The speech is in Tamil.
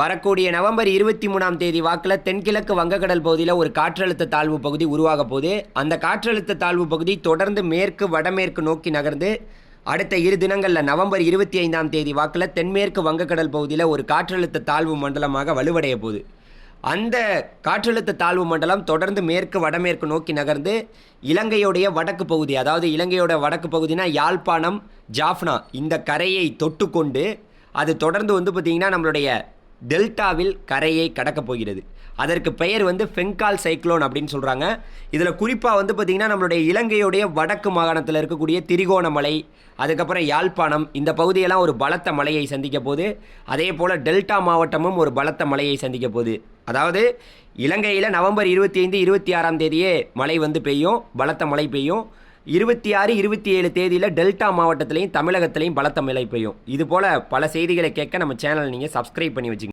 வரக்கூடிய நவம்பர் இருபத்தி மூணாம் தேதி வாக்கில் தென்கிழக்கு வங்கக்கடல் பகுதியில் ஒரு காற்றழுத்த தாழ்வு பகுதி உருவாக போகுது. அந்த காற்றழுத்த தாழ்வு பகுதி தொடர்ந்து மேற்கு வடமேற்கு நோக்கி நகர்ந்து அடுத்த இரு தினங்களில் நவம்பர் இருபத்தி ஐந்தாம் தேதி வாக்கில் தென்மேற்கு வங்கக்கடல் பகுதியில் ஒரு காற்றழுத்த தாழ்வு மண்டலமாக வலுவடைய போகுது. அந்த காற்றழுத்த தாழ்வு மண்டலம் தொடர்ந்து மேற்கு வடமேற்கு நோக்கி நகர்ந்து இலங்கையுடைய வடக்கு பகுதி அதாவது இலங்கையோட வடக்கு பகுதினா யாழ்ப்பாணம் ஜாஃப்னா இந்த கரையை தொட்டுக்கொண்டு அது தொடர்ந்து வந்து பார்த்திங்கன்னா நம்மளுடைய டெல்டாவில் கரையை கடக்கப் போகிறது. அதற்கு பெயர் வந்து ஃபெங்கால் சைக்ளோன் அப்படின்னு சொல்கிறாங்க இதில் குறிப்பாக வந்து பார்த்திங்கன்னா நம்மளுடைய இலங்கையுடைய வடக்கு மாகாணத்தில் இருக்கக்கூடிய திரிகோணமலை அதுக்கப்புறம் யாழ்ப்பாணம் இந்த பகுதியெல்லாம் ஒரு பலத்த மலையை சந்திக்க போகுது. அதே போல் டெல்டா மாவட்டமும் ஒரு பலத்த மலையை சந்திக்க போகுது. அதாவது இலங்கையில் நவம்பர் இருபத்தி ஐந்து இருபத்தி ஆறாம் தேதியே மழை வந்து பெய்யும் பலத்த மழை பெய்யும். இருபத்தி ஆறு இருபத்தி ஏழு தேதியில் டெல்டா மாவட்டத்திலையும் தமிழகத்திலையும் பலத்த மழை பெய்யும். இது போல் பல செய்திகளை கேட்க நம்ம சேனல் நீங்கள் சப்ஸ்கிரைப் பண்ணி வச்சுங்க.